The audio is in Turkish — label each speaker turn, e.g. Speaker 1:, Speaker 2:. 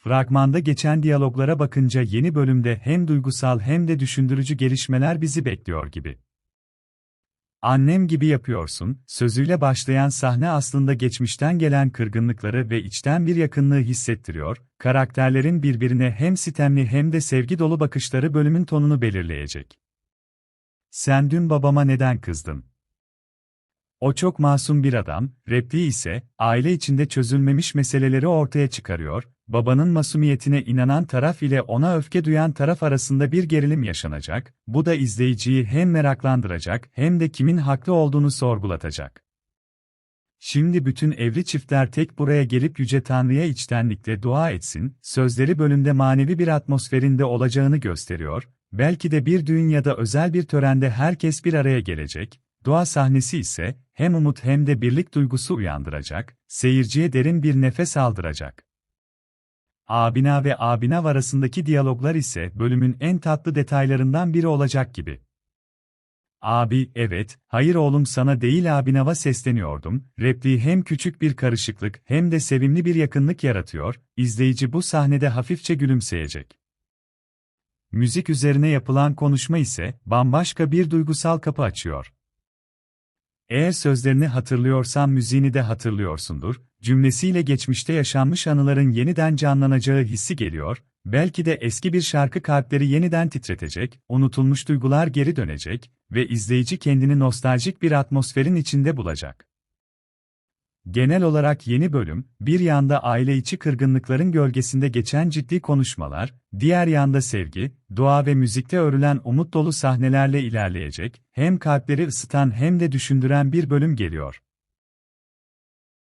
Speaker 1: Fragmanda geçen diyaloglara bakınca yeni bölümde hem duygusal hem de düşündürücü gelişmeler bizi bekliyor gibi. Annem gibi yapıyorsun, sözüyle başlayan sahne aslında geçmişten gelen kırgınlıkları ve içten bir yakınlığı hissettiriyor, karakterlerin birbirine hem sitemli hem de sevgi dolu bakışları bölümün tonunu belirleyecek. Sen dün babama neden kızdın? O çok masum bir adam, repliği ise, aile içinde çözülmemiş meseleleri ortaya çıkarıyor, babanın masumiyetine inanan taraf ile ona öfke duyan taraf arasında bir gerilim yaşanacak, bu da izleyiciyi hem meraklandıracak hem de kimin haklı olduğunu sorgulatacak. Şimdi bütün evli çiftler tek buraya gelip Yüce Tanrı'ya içtenlikle dua etsin, sözleri bölümde manevi bir atmosferinde olacağını gösteriyor, belki de bir düğün ya da özel bir törende herkes bir araya gelecek, dua sahnesi ise, hem umut hem de birlik duygusu uyandıracak, seyirciye derin bir nefes aldıracak. Abina ve Abinav arasındaki diyaloglar ise bölümün en tatlı detaylarından biri olacak gibi. Abi, evet, hayır oğlum sana değil Abinav'a sesleniyordum, repliği hem küçük bir karışıklık hem de sevimli bir yakınlık yaratıyor, izleyici bu sahnede hafifçe gülümseyecek. Müzik üzerine yapılan konuşma ise, bambaşka bir duygusal kapı açıyor. Eğer sözlerini hatırlıyorsan müziğini de hatırlıyorsundur, cümlesiyle geçmişte yaşanmış anıların yeniden canlanacağı hissi geliyor, belki de eski bir şarkı kalpleri yeniden titretecek, unutulmuş duygular geri dönecek ve izleyici kendini nostaljik bir atmosferin içinde bulacak. Genel olarak yeni bölüm, bir yanda aile içi kırgınlıkların gölgesinde geçen ciddi konuşmalar, diğer yanda sevgi, dua ve müzikte örülen umut dolu sahnelerle ilerleyecek, hem kalpleri ısıtan hem de düşündüren bir bölüm geliyor.